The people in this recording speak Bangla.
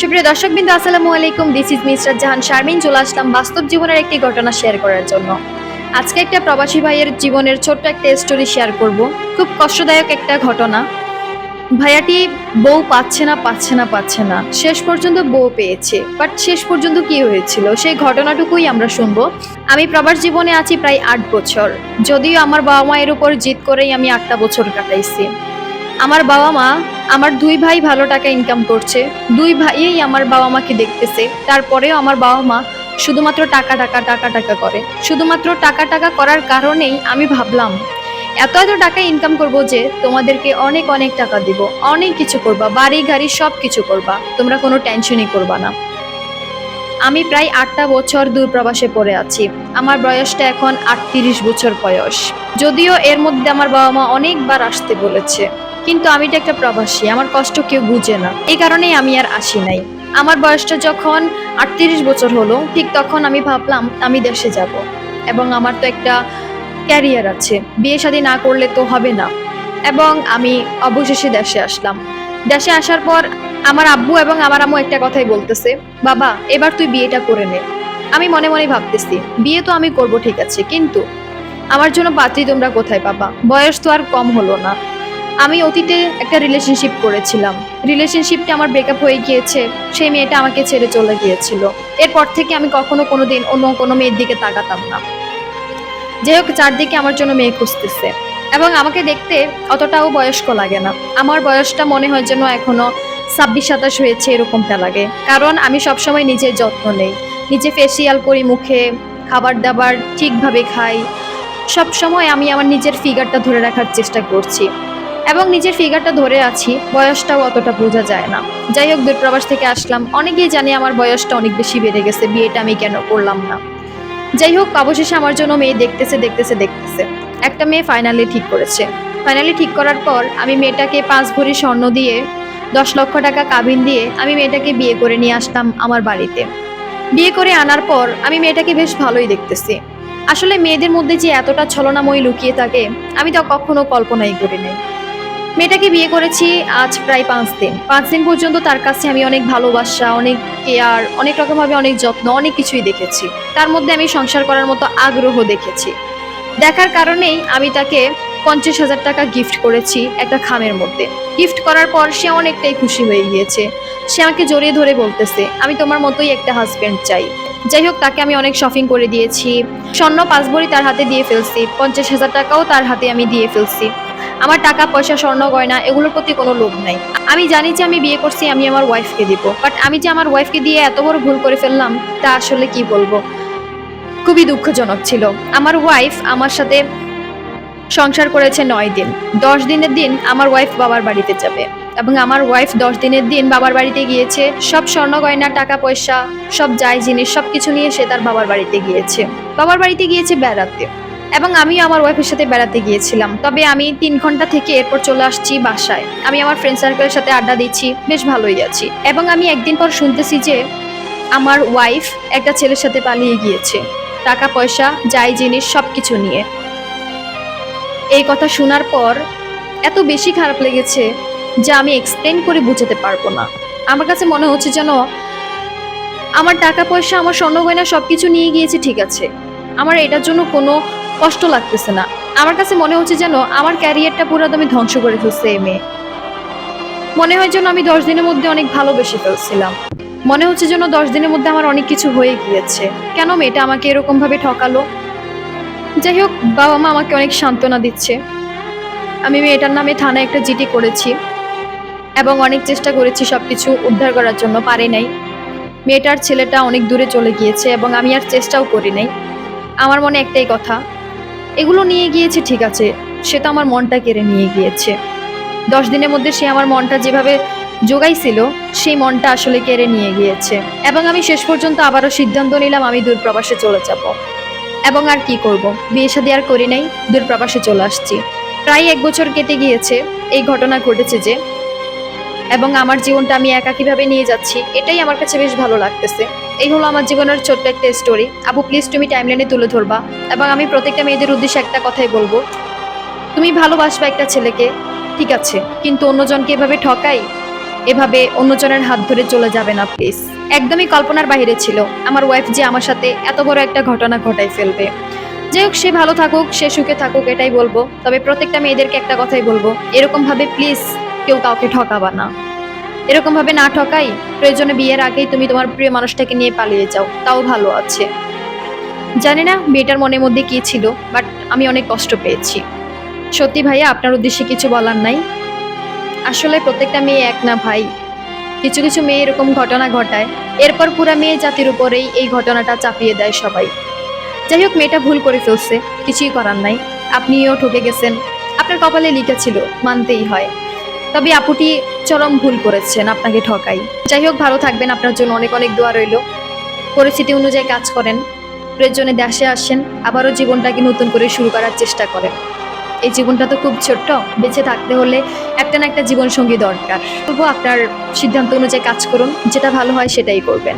সুপ্রিয় দর্শকবৃন্দ, আসসালামু আলাইকুম। This is mister Jahan Sharmin. চলে আসলাম বাস্তব জীবনের একটি ঘটনা শেয়ার করার জন্য। আজকে একটা প্রবাসী ভাইয়ের জীবনের ছোট্ট একটা স্টোরি শেয়ার করব। খুব কষ্টদায়ক একটা ঘটনা। ভাইয়াটি বউ পাচ্ছে না পাচ্ছে না পাচ্ছে না। শেষ পর্যন্ত বউ পেয়েছে। বাট শেষ পর্যন্ত কি হয়েছিল? সেই ঘটনাটুকুই আমরা শুনব। আমি প্রবাস জীবনে আছি প্রায় আট বছর। যদিও আমার বাবা মায়ের উপর জিদ করেই আমি আটটা বছর কাটাইছি। আমার বাবা মা আমার দুই ভাই ভালো টাকা ইনকাম করছে। দুই ভাইয়েই আমার বাবা মাকে দেখতেছে। তারপরেও আমার বাবা মা শুধুমাত্র টাকা টাকা টাকা টাকা করে। শুধুমাত্র টাকা টাকা করার কারণেই আমি ভাবলাম, এত এত টাকা ইনকাম করব যে তোমাদেরকে অনেক অনেক টাকা দিব। অনেক কিছু করবা, বাড়ি, গাড়ি সব কিছু করবা। তোমরা কোনো টেনশনই করবা না। আমি প্রায় আটটা বছর দূরপ্রবাসে পড়ে আছি। আমার বয়সটা এখন আটত্রিশ বছর বয়স। যদিও এর মধ্যে আমার বাবা মা অনেকবার আসতে বলেছে। কিন্তু আমি তো একটা প্রবাসী, আমার কষ্ট কেউ বুঝে না। এই কারণেই আমি আর আসি নাই। আমার বয়সটা যখন আটত্রিশ বছর হলো, ঠিক তখন আমি ভাবলাম, আমি দেশে যাব। এবং আমার তো একটা ক্যারিয়ার আছে, বিয়ে শাদী না করলে তো হবে না। এবং আমি অবশেষে দেশে আসলাম। দেশে আসার পর আমার আব্বু এবং আমার আম্মু একটা কথাই বলতেছে, বাবা, এবার তুই বিয়েটা করে নে। আমি মনে মনে ভাবতেছি, বিয়ে তো আমি করব, ঠিক আছে, কিন্তু আমার জন্য পাত্রী তোমরা কোথায় পাবা? বয়স তো আর কম হলো না। আমি অতীতে একটা রিলেশনশিপ করেছিলাম। রিলেশনশিপটা আমার ব্রেকআপ হয়ে গিয়েছে, সেই মেয়েটা আমাকে ছেড়ে চলে গিয়েছিল। এরপর থেকে আমি কখনো কোনো দিন অন্য কোনো মেয়ের দিকে তাকাতাম না। যাই হোক, চারদিকে আমার জন্য মেয়ে খুঁজতেছে। এবং আমাকে দেখতে অতটাও বয়স্ক লাগে না। আমার বয়সটা মনে হয় যেন এখনও ছাব্বিশ, সাতাশ হয়েছে, এরকমটা লাগে। কারণ আমি সবসময় নিজের যত্ন নেই। নিজে ফেসিয়াল করি মুখে খাবার দাবার ঠিকভাবে খাই। সব সময় আমি আমার নিজের ফিগারটা ধরে রাখার চেষ্টা করছি। এবং নিজের ফিগারটা ধরে আছি, বয়সটাও অতটা বোঝা যায় না। যাই হোক, দূরপ্রবাস থেকে আসলাম। অনেকেই জানে আমার বয়সটা অনেক বেশি বেড়ে গেছে, বিয়েটা আমি কেন করলাম না। যাই হোক, অবশেষে আমার জন্য মেয়ে দেখতেছে দেখতেছে দেখতেছে। একটা মেয়ে ফাইনালি ঠিক করেছে। ফাইনালি ঠিক করার পর আমি মেয়েটাকে পাঁচ ভরি স্বর্ণ দিয়ে, দশ লক্ষ টাকা কাবিন দিয়ে আমি মেয়েটাকে বিয়ে করে নিয়ে আসলাম আমার বাড়িতে। বিয়ে করে আনার পর আমি মেয়েটাকে বেশ ভালোই দেখতেছি। আসলে মেয়েদের মধ্যে যে এতটা ছলনাময়ী লুকিয়ে থাকে, আমি তা কখনো কল্পনাই করি নাই। মেয়েটাকে বিয়ে করেছি আজ প্রায় পাঁচ দিন। পাঁচ দিন পর্যন্ত তার কাছে আমি অনেক ভালোবাসা, অনেক কেয়ার, অনেক রকমভাবে অনেক যত্ন, অনেক কিছুই দেখেছি। তার মধ্যে আমি সংসার করার মতো আগ্রহ দেখেছি। দেখার কারণেই আমি তাকে পঞ্চাশ হাজার টাকা গিফট করেছি একটা খামের মধ্যে। গিফট করার পর সে অনেকটাই খুশি হয়ে গিয়েছে। সে আমাকে জড়িয়ে ধরে বলতেছে, আমি তোমার মতোই একটা হাজব্যান্ড চাই। যাই হোক, তাকে আমি অনেক শপিং করে দিয়েছি। স্বর্ণ পাঁচ তার হাতে দিয়ে ফেলছি। পঞ্চাশ হাজার টাকাও তার হাতে আমি দিয়ে ফেলছি। আমার টাকা, পয়সা, স্বর্ণ, গয়না, এগুলোর প্রতি কোনো লোভ নাই। আমি জানি যে আমি বিয়ে করছি, আমি আমার ওয়াইফকে দিব। বাট আমি যে আমার ওয়াইফকে দিয়ে এত বড় ভুল করে ফেললাম, তা আসলে কি বলব? খুবই দুঃখজনক ছিল। আমার ওয়াইফ আমার সাথে সংসার করেছে নয় দিন। দশ দিনের দিন আমার ওয়াইফ বাবার বাড়িতে যাবে। এবং আমার ওয়াইফ দশ দিনের দিন বাবার বাড়িতে গিয়েছে। সব স্বর্ণ, গয়না, টাকা, পয়সা, সব যাই জিনিস সব কিছু নিয়ে সে তার বাবার বাড়িতে গিয়েছে। বাবার বাড়িতে গিয়েছে বেড়াতে। এবং আমিও আমার ওয়াইফের সাথে বেড়াতে গিয়েছিলাম। তবে আমি তিন ঘণ্টা থেকে এরপর চলে আসছি বাসায়। আমি আমার ফ্রেন্ড সার্কেলের সাথে আড্ডা দিচ্ছি, বেশ ভালোই আছি। এবং আমি একদিন পর শুনতেছি যে আমার ওয়াইফ একটা ছেলের সাথে পালিয়ে গিয়েছে। টাকা, পয়সা, যাই জিনিস সব কিছু নিয়ে। এই কথা শোনার পর এত বেশি খারাপ লেগেছে যা আমি এক্সপ্লেন করে বুঝাতে পারব না। আমার কাছে মনে হচ্ছে যেন আমার টাকা, পয়সা, আমার স্বর্ণ গয়না সব কিছু নিয়ে গিয়েছে, ঠিক আছে। আমার এটার জন্য কোনো কষ্ট লাগতেছে না। আমার কাছে মনে হচ্ছে যেন আমার ক্যারিয়ারটা পুরো আমি ধ্বংস করে ফেলছে এই মেয়ে। মনে হয় যেন আমি দশ দিনের মধ্যে অনেক ভালোবেসে ফেলছিলাম। মনে হচ্ছে যেন দশ দিনের মধ্যে আমার অনেক কিছু হয়ে গিয়েছে। কেন মেয়েটা আমাকে এরকম ভাবে ঠকালো? যাই হোক, বাবা মা আমাকে অনেক সান্ত্বনা দিচ্ছে। আমি মেয়েটার নামে থানায় একটা জিটি করেছি এবং অনেক চেষ্টা করেছি সব কিছু উদ্ধার করার জন্য, পারি নাই। মেয়েটার ছেলেটা অনেক দূরে চলে গিয়েছে এবং আমি আর চেষ্টাও করি নাই। আমার মনে একটাই কথা এগুলো নিয়ে গিয়েছে, ঠিক আছে। সে তো আমার মনটা কেড়ে নিয়ে গিয়েছে। দশ দিনের মধ্যে সে আমার মনটা যেভাবে জোগাইছিল, সেই মনটা আসলে কেড়ে নিয়ে গিয়েছে। এবং আমি শেষ পর্যন্ত আবারও সিদ্ধান্ত নিলাম, আমি দূরপ্রবাসে চলে যাব। এবং আর কি করব? বিয়ে শাদী আর করি নাই, দূরপ্রবাসে চলে আসছি। প্রায় এক বছর কেটে গিয়েছে, এই ঘটনা ঘটেছে যে এবং আমার জীবনটা আমি একাকীভাবে নিয়ে যাচ্ছি, এটাই আমার কাছে বেশ ভালো লাগতেছে। এই হলো আমার জীবনের ছোট্ট একটা স্টোরি আপু প্লিজ তুমি টাইমলাইনে তুলে ধরবা এবং আমি প্রত্যেকটা মেয়েদের উদ্দেশ্যে একটা কথাই বলব। তুমি ভালোবাসবা একটা ছেলেকে, ঠিক আছে, কিন্তু অন্যজনকে এভাবে ঠকাই, এভাবে অন্যজনের হাত ধরে চলে যাবে না প্লিজ একদমই কল্পনার বাইরে ছিল। আমার ওয়াইফ যে আমার সাথে এত বড় একটা ঘটনা ঘটাই ফেলবে। যাই হোক, সে ভালো থাকুক, সে সুখে থাকুক, এটাই বলব। তবে প্রত্যেকটা মেয়েদেরকে একটা কথাই বলব। এরকম ভাবে প্লিজ কেউ কাউকে ঠকাবা না। এরকম ভাবে না ঠকাই, প্রয়োজনে বিয়ের আগেই তুমি তোমার প্রিয় মানুষটাকে নিয়ে পালিয়ে যাও। তাও ভালো আছে। জানি না মেয়েটার মনের মধ্যে কি ছিল, বাট আমি অনেক কষ্ট পেয়েছি। সত্যি ভাইয়া, আপনার উদ্দেশ্যে কিছু বলার নাই? আসলে প্রত্যেকটা মেয়ে এক না ভাই। কিছু কিছু মেয়ে এরকম ঘটনা ঘটায়, এরপর পুরা মেয়ে জাতির উপরেই এই ঘটনাটা চাপিয়ে দেয় সবাই। যাই হোক, মেয়েটা ভুল করে ফেলছে, কিছুই করার নাই। আপনিও ঠকে গেছেন। আপনার কপালে লিখা ছিল, মানতেই হয়। তবে আপুটি চরম ভুল করেছেন আপনাকে ঠকাই। যাই হোক, ভালো থাকবেন, আপনার জন্য অনেক অনেক দোয়া রইল। পরিস্থিতি অনুযায়ী কাজ করেন, প্রয়োজনে দেশে আসেন, আবারও জীবনটাকে নতুন করে শুরু করার চেষ্টা করেন। এই জীবনটা তো খুব ছোট্ট, বেঁচে থাকতে হলে একটা না একটা জীবনসঙ্গী দরকার। বলব আপনার সিদ্ধান্ত অনুযায়ী কাজ করুন, যেটা ভালো হয় সেটাই করবেন।